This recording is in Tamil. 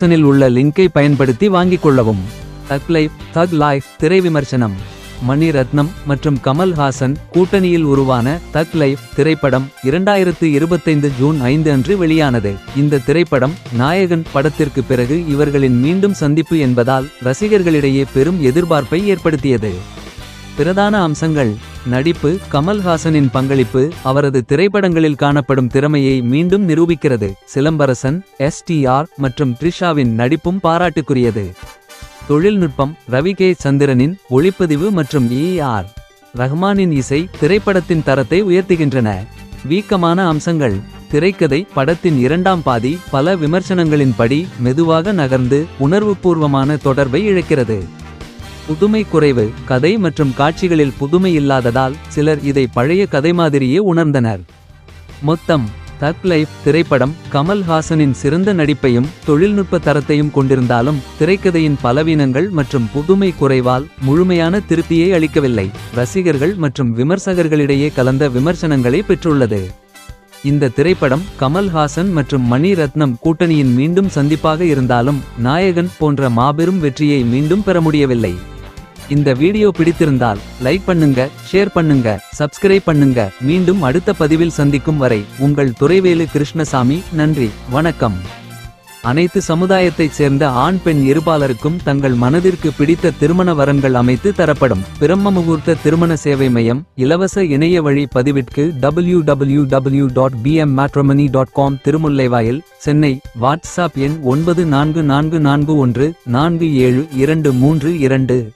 டிஸ்கிரிப்ஷனில் உள்ள லிங்கை பயன்படுத்தி வாங்கிக் கொள்ளவும். தக் லைஃப் தக் லைஃப் திரை விமர்சனம். மணி ரத்னம் மற்றும் கமல் ஹாசன் கூட்டணியில் உருவான தக் லைஃப் திரைப்படம் இரண்டாயிரத்து இருபத்தைந்து ஜூன் ஐந்து அன்று வெளியானது. இந்த திரைப்படம் நாயகன் படத்திற்கு பிறகு இவர்களின் மீண்டும் சந்திப்பு என்பதால் ரசிகர்களிடையே பெரும் எதிர்பார்ப்பை ஏற்படுத்தியது. பிரதான அம்சங்கள். நடிப்பு கமல்ஹாசனின் பங்களிப்பு அவரது திரைப்படங்களில் காணப்படும் திறமையை மீண்டும் நிரூபிக்கிறது. சிலம்பரசன் எஸ்டிஆர் மற்றும் த்ரிஷாவின் நடிப்பும் பாராட்டுக்குரியது. தொழில்நுட்பம் ரவி கே. சந்திரனின் ஒளிப்பதிவு மற்றும் ஏஆர் ரஹ்மானின் இசை திரைப்படத்தின் தரத்தை உயர்த்துகின்றன. வீக்கமான அம்சங்கள். திரைக்கதை படத்தின் இரண்டாம் பாதி பல விமர்சனங்களின்படி மெதுவாக நகர்ந்து உணர்வுபூர்வமான தொடர்பை இழக்கிறது. புதுமை குறைவு கதை மற்றும் காட்சிகளில் புதுமை இல்லாததால் சிலர் இதை பழைய கதை மாதிரியே உணர்ந்தனர். மொத்தம் தக் லைஃப் திரைப்படம் கமல்ஹாசனின் சிறந்த நடிப்பையும் தொழில்நுட்ப தரத்தையும் கொண்டிருந்தாலும் திரைக்கதையின் பலவீனங்கள் மற்றும் புதுமை குறைவால் முழுமையான திருப்தியை அளிக்கவில்லை. ரசிகர்கள் மற்றும் விமர்சகர்களிடையே கலந்த விமர்சனங்களை பெற்றுள்ளது. இந்த திரைப்படம் கமல்ஹாசன் மற்றும் மணி ரத்னம் கூட்டணியின் மீண்டும் சந்திப்பாக இருந்தாலும் நாயகன் போன்ற மாபெரும் வெற்றியை மீண்டும் பெற முடியவில்லை. இந்த வீடியோ பிடித்திருந்தால் லைக் பண்ணுங்க ஷேர் பண்ணுங்க சப்ஸ்கிரைப் பண்ணுங்க. மீண்டும் அடுத்த பதிவில் சந்திக்கும் வரை உங்கள் துறைவேலு கிருஷ்ணசாமி நன்றி வணக்கம். அனைத்து சமுதாயத்தைச் சேர்ந்த ஆண் பெண் இருபாலருக்கும் தங்கள் மனதிற்கு பிடித்த திருமண வரன்கள் அமைத்து தரப்படும் பிரம்ம முகூர்த்த திருமண சேவை மையம் இலவச இணைய வழி பதிவிற்கு W W W dot PM dot com Thirumullaivoyal Chennai WhatsApp எண் ஒன்பது நான்கு நான்கு நான்கு ஒன்று நான்கு ஏழு இரண்டு மூன்று இரண்டு.